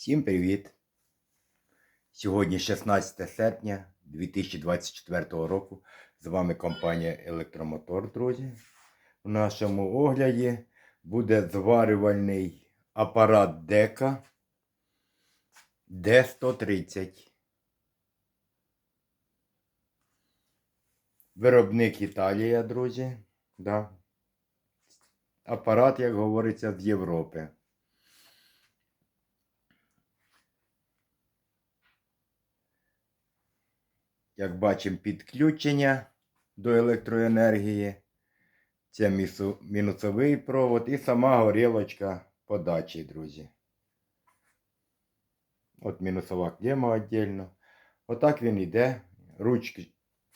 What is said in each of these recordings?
Всім привіт! Сьогодні 16 серпня 2024 року. З вами компанія Електромотор, друзі. В нашому огляді буде зварювальний апарат Дека D130. Виробник Італія, друзі. Да. Апарат, як говориться, з Європи. Як бачимо, підключення до електроенергії. Це мінусовий провод і сама горілочка подачі, друзі. От мінусова клема віддільно. Отак він йде. Ручки,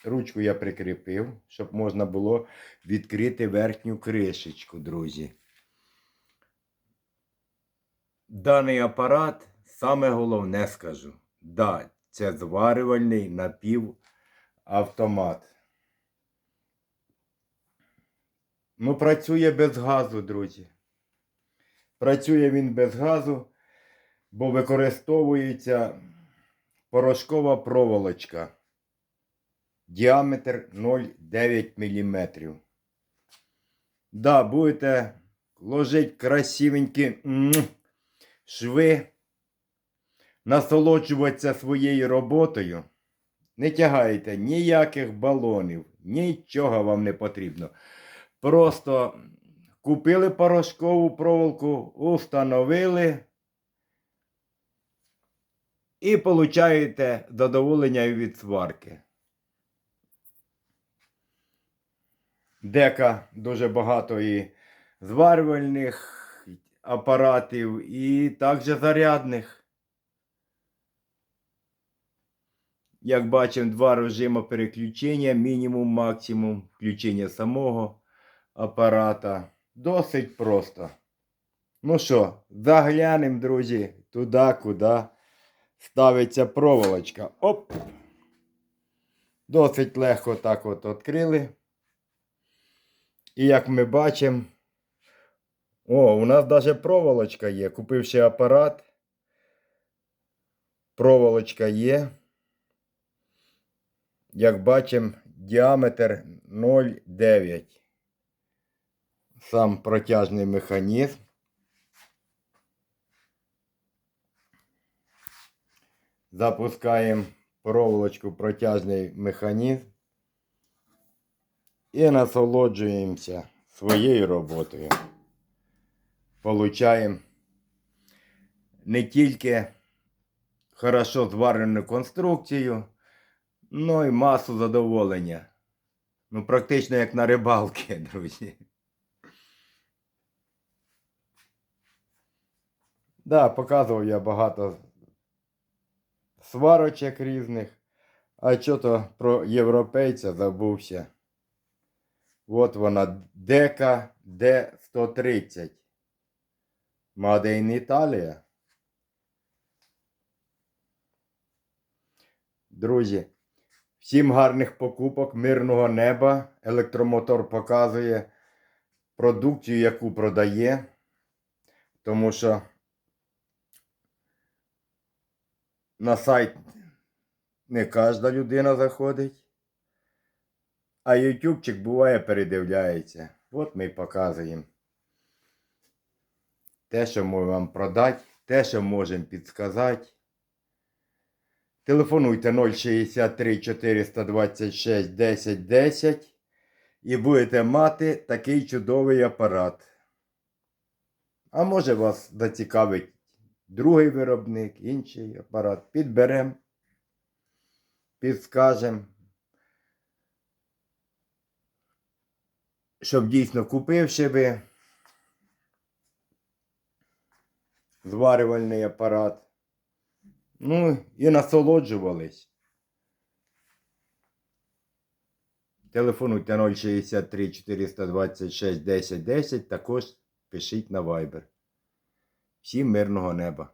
ручку я прикріпив, щоб можна було відкрити верхню кришечку, друзі. Даний апарат, саме головне скажу. Да, це зварювальний напівавтомат. Ну, працює без газу, друзі. Працює він без газу, бо використовується порошкова проволочка. Діаметр 0,9 мм. Да, будете ложити красивенькі шви, насолоджуватися своєю роботою. Не тягайте ніяких балонів, нічого вам не потрібно. Просто купили порошкову проволоку, установили і получаєте задоволення від сварки. Дека дуже багато і зварювальних апаратів, і також зарядних. Як бачимо, два режими переключення, мінімум, максимум, включення самого апарата. Досить просто. Ну що, заглянемо, друзі, туди, куди ставиться проволочка. Оп! Досить легко так от відкрили. І як ми бачимо, о, у нас навіть проволочка є. Купивши апарат. Проволочка є. Як бачимо, діаметр 0,9. Сам протяжний механізм. Запускаємо проволочку протяжний механізм і насолоджуємося своєю роботою. Получаємо не тільки хорошо зварену конструкцію, Ну і масу задоволення. Ну, практично як на рибалки, друзі. Да, показував я багато сварочок різних. А що то про європейця забувся. От вона Дека D130. Made Italia. Друзі. Всім гарних покупок, мирного неба. Електромотор показує продукцію, яку продає. Тому що на сайт не кожна людина заходить. А ютубчик буває передивляється. От ми показуємо. Те, що можемо вам продати, те, що можемо підсказати. Телефонуйте 063 426 10 10 і будете мати такий чудовий апарат. А може вас зацікавить другий виробник, інший апарат. Підберемо, підскажемо, щоб дійсно купивши ви зварювальний апарат. Ну, і насолоджувались. Телефонуйте 063 426 10 10. Також пишіть на Viber. Всім мирного неба!